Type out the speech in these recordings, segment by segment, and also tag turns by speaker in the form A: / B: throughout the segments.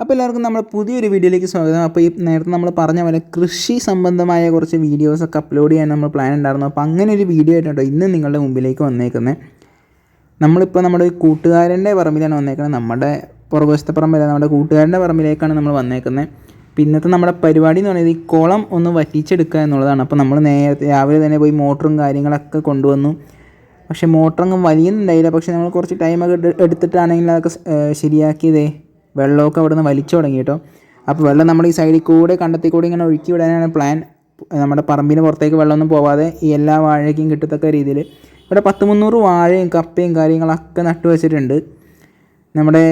A: അപ്പോൾ എല്ലാവർക്കും നമ്മൾ പുതിയൊരു വീഡിയോയിലേക്ക് സ്വാഗതം. അപ്പോൾ ഈ നേരത്തെ നമ്മൾ പറഞ്ഞ പോലെ കൃഷി സംബന്ധമായ കുറച്ച് വീഡിയോസൊക്കെ അപ്ലോഡ് ചെയ്യാൻ നമ്മൾ പ്ലാൻ ഉണ്ടായിരുന്നു. അപ്പോൾ അങ്ങനെ ഒരു വീഡിയോ ആയിട്ടോ ഇന്ന് നിങ്ങളുടെ മുമ്പിലേക്ക് വന്നേക്കുന്നത്. നമ്മളിപ്പോൾ നമ്മുടെ കൂട്ടുകാരന്റെ പറമ്പിലാണ് വന്നേക്കുന്നത്. നമ്മുടെ പുറകുവശത്തെ പറമ്പില്ല നമ്മുടെ കൂട്ടുകാരന്റെ പറമ്പിലേക്കാണ് നമ്മൾ വന്നേക്കുന്നത്. പിന്നത്തെ നമ്മുടെ പരിപാടി എന്ന് പറയുന്നത് ഈ കുളം ഒന്ന് വറ്റിച്ചെടുക്കുക എന്നുള്ളതാണ്. അപ്പോൾ നമ്മൾ നേരത്തെ രാവിലെ തന്നെ പോയി മോട്ടറും കാര്യങ്ങളൊക്കെ കൊണ്ടുവന്നു. പക്ഷേ മോട്ടറൊന്നും വലിയുന്നുണ്ടായില്ല. പക്ഷേ നമ്മൾ കുറച്ച് ടൈമൊക്കെ എടു- എടുത്തിട്ടാണെങ്കിൽ അതൊക്കെ ശരിയാക്കിയതേ. വെള്ളമൊക്കെ അവിടെ നിന്ന് വലിച്ചു തുടങ്ങി കേട്ടോ. അപ്പോൾ വെള്ളം നമ്മൾ ഈ സൈഡിൽ കൂടെ കണ്ടത്തിൽ കൂടെ ഇങ്ങനെ ഒഴുക്കി വിടാനാണ് പ്ലാൻ നമ്മുടെ പറമ്പിന് പുറത്തേക്ക് വെള്ളമൊന്നും പോവാതെ ഈ എല്ലാ വാഴയ്ക്കും കിട്ടത്തക്ക രീതിയിൽ ഇവിടെ പത്ത് മുന്നൂറ് വാഴയും കപ്പയും കാര്യങ്ങളൊക്കെ നട്ടു വെച്ചിട്ടുണ്ട്. നമ്മുടെ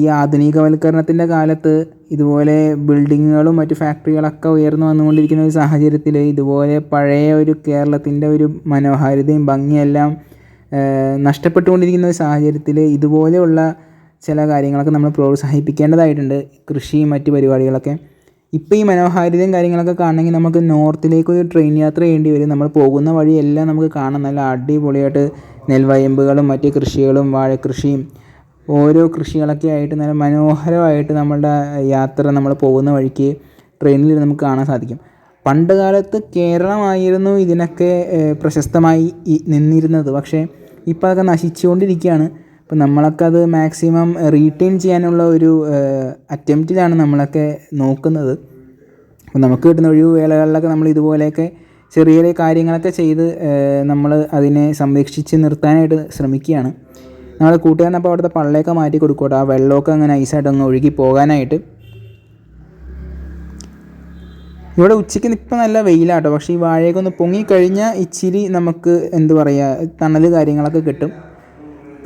A: ഈ ആധുനികവൽക്കരണത്തിന്റെ കാലത്ത് ഇതുപോലെ ബിൽഡിങ്ങുകളും മറ്റു ഫാക്ടറികളൊക്കെ ഉയർന്നു വന്നുകൊണ്ടിരിക്കുന്ന ഒരു സാഹചര്യത്തിൽ ഇതുപോലെ പഴയ ഒരു കേരളത്തിന്റെ ഒരു മനോഹാരിതയും ഭംഗിയെല്ലാം നഷ്ടപ്പെട്ടുകൊണ്ടിരിക്കുന്ന ഒരു സാഹചര്യത്തിൽ ഇതുപോലെയുള്ള ചില കാര്യങ്ങളൊക്കെ നമ്മൾ പ്രോത്സാഹിപ്പിക്കേണ്ടതായിട്ടുണ്ട്. കൃഷിയും മറ്റു പരിപാടികളൊക്കെ. ഇപ്പോൾ ഈ മനോഹാരിതയും കാര്യങ്ങളൊക്കെ കാണണമെങ്കിൽ നമുക്ക് നോർത്തിലേക്ക് ഒരു ട്രെയിൻ യാത്ര ചെയ്യേണ്ടി വരും. നമ്മൾ പോകുന്ന വഴിയെല്ലാം നമുക്ക് കാണാം. നല്ല അടിപൊളിയായിട്ട് നെൽവയമ്പുകളും മറ്റ് കൃഷികളും വാഴക്കൃഷിയും ഓരോ കൃഷികളൊക്കെ ആയിട്ട് നല്ല മനോഹരമായിട്ട് നമ്മളുടെ യാത്ര നമ്മൾ പോകുന്ന വഴിക്ക് ട്രെയിനിൽ നമുക്ക് കാണാൻ സാധിക്കും. പണ്ട് കാലത്ത് കേരളമായിരുന്നു ഇതിനൊക്കെ പ്രശസ്തമായി നിന്നിരുന്നത്. പക്ഷേ ഇപ്പോൾ അതൊക്കെ നശിച്ചുകൊണ്ടിരിക്കുകയാണ്. അപ്പോൾ നമ്മളൊക്കെ അത് മാക്സിമം റീറ്റെയിൻ ചെയ്യാനുള്ള ഒരു അറ്റംപ്റ്റിലാണ് നമ്മളൊക്കെ നോക്കുന്നത്. അപ്പോൾ നമുക്ക് കിട്ടുന്ന ഒഴിവ് വേളകളിലൊക്കെ നമ്മൾ ഇതുപോലെയൊക്കെ ചെറിയ ചെറിയ കാര്യങ്ങളൊക്കെ ചെയ്ത് നമ്മൾ അതിനെ സംരക്ഷിച്ച് നിർത്താനായിട്ട് ശ്രമിക്കുകയാണ്. നമ്മൾ കൂട്ടുകാരനപ്പോൾ അവിടുത്തെ പള്ളയൊക്കെ മാറ്റി കൊടുക്കോട്ടെ ആ വെള്ളമൊക്കെ അങ്ങനെ ഐസായിട്ട് അങ്ങ് ഒഴുകി പോകാനായിട്ട്. ഇവിടെ ഉച്ചയ്ക്ക് ഇപ്പം നല്ല വെയിലാട്ടോ. പക്ഷേ ഈ വാഴയൊക്കെ ഒന്ന് പൊങ്ങിക്കഴിഞ്ഞാൽ ഇച്ചിരി നമുക്ക് എന്ത് പറയുക തണൽ കാര്യങ്ങളൊക്കെ കിട്ടും.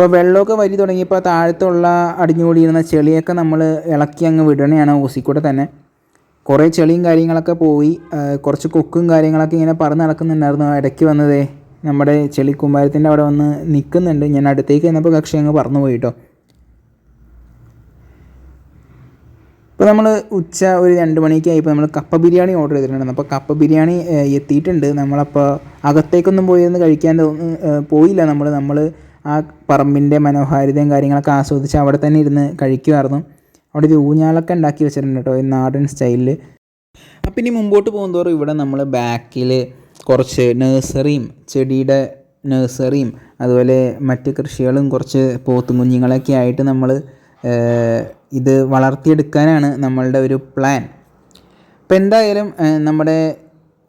A: ഇപ്പോൾ വെള്ളമൊക്കെ വരി തുടങ്ങിയപ്പോൾ താഴത്തുള്ള അടിഞ്ഞുകൂടിയിരുന്ന ചെളിയൊക്കെ നമ്മൾ ഇളക്കി അങ്ങ് വിടണയാണ് ഓസിക്കൂടെ തന്നെ. കുറേ ചെളിയും കാര്യങ്ങളൊക്കെ പോയി കുറച്ച് കൊക്കും കാര്യങ്ങളൊക്കെ ഇങ്ങനെ പറന്ന് നടക്കുന്നുണ്ടായിരുന്നു. ഇടയ്ക്ക് വന്നതേ നമ്മുടെ ചെളി കുമ്പാരത്തിന്റെ അവിടെ വന്ന് നിൽക്കുന്നുണ്ട് ഞാൻ അടുത്തേക്ക് ചെന്നപ്പോൾ കക്ഷി അങ്ങ് പറന്നു പോയി കേട്ടോ ഇപ്പോൾ നമ്മൾ ഉച്ച ഒരു രണ്ട് മണിക്കായിപ്പോൾ നമ്മൾ കപ്പ ബിരിയാണി ഓർഡർ ചെയ്തിട്ടുണ്ടായിരുന്നു. അപ്പോൾ കപ്പ ബിരിയാണി എത്തിയിട്ടുണ്ട്. നമ്മളപ്പോൾ അകത്തേക്കൊന്നും പോയിരുന്നു കഴിക്കാൻ പോയില്ല നമ്മൾ നമ്മൾ ആ പറമ്പിന്റെ മനോഹാരിതയും കാര്യങ്ങളൊക്കെ ആസ്വദിച്ച് അവിടെ തന്നെ ഇരുന്ന് കഴിക്കുമായിരുന്നു. അവിടെ ഒരു ഊഞ്ഞാലൊക്കെ ഉണ്ടാക്കി വെച്ചിട്ടുണ്ട് കേട്ടോ ഈ നാടൻ സ്റ്റൈലിൽ. അപ്പം ഇനി മുമ്പോട്ട് പോകുന്തോറും ഇവിടെ നമ്മൾ ബാക്കിൽ കുറച്ച് നഴ്സറിയും ചെടിയുടെ നഴ്സറിയും അതുപോലെ മറ്റ് കൃഷികളും കുറച്ച് പോത്തും കുഞ്ഞുങ്ങളൊക്കെ ആയിട്ട് നമ്മൾ ഇത് വളർത്തിയെടുക്കാനാണ് നമ്മളുടെ ഒരു പ്ലാൻ. അപ്പോൾ എന്തായാലും നമ്മുടെ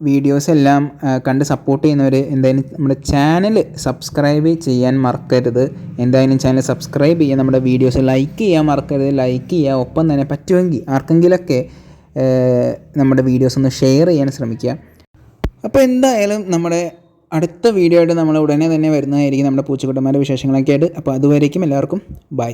A: വീഡിയോസ് എല്ലാം കണ്ട് സപ്പോർട്ട് ചെയ്യുന്നവർ എന്തായാലും നമ്മുടെ ചാനൽ സബ്സ്ക്രൈബ് ചെയ്യാൻ മറക്കരുത്. എന്തായാലും ചാനൽ സബ്സ്ക്രൈബ് ചെയ്യുക നമ്മുടെ വീഡിയോസ് ലൈക്ക് ചെയ്യാൻ മറക്കരുത്. ലൈക്ക് ചെയ്യുക ഒപ്പം തന്നെ പറ്റുമെങ്കിൽ ആർക്കെങ്കിലൊക്കെ നമ്മുടെ വീഡിയോസ് ഒന്ന് ഷെയർ ചെയ്യാൻ ശ്രമിക്കുക. അപ്പോൾ എന്തായാലും നമ്മുടെ അടുത്ത വീഡിയോ ആയിട്ട് നമ്മൾ ഉടനെ തന്നെ വരുന്നതായിരിക്കും നമ്മുടെ പൂച്ചക്കുട്ടന്മാരുടെ വിശേഷങ്ങളൊക്കെ ആയിട്ട് അപ്പോൾ അതുവരേക്കും എല്ലാവർക്കും ബൈ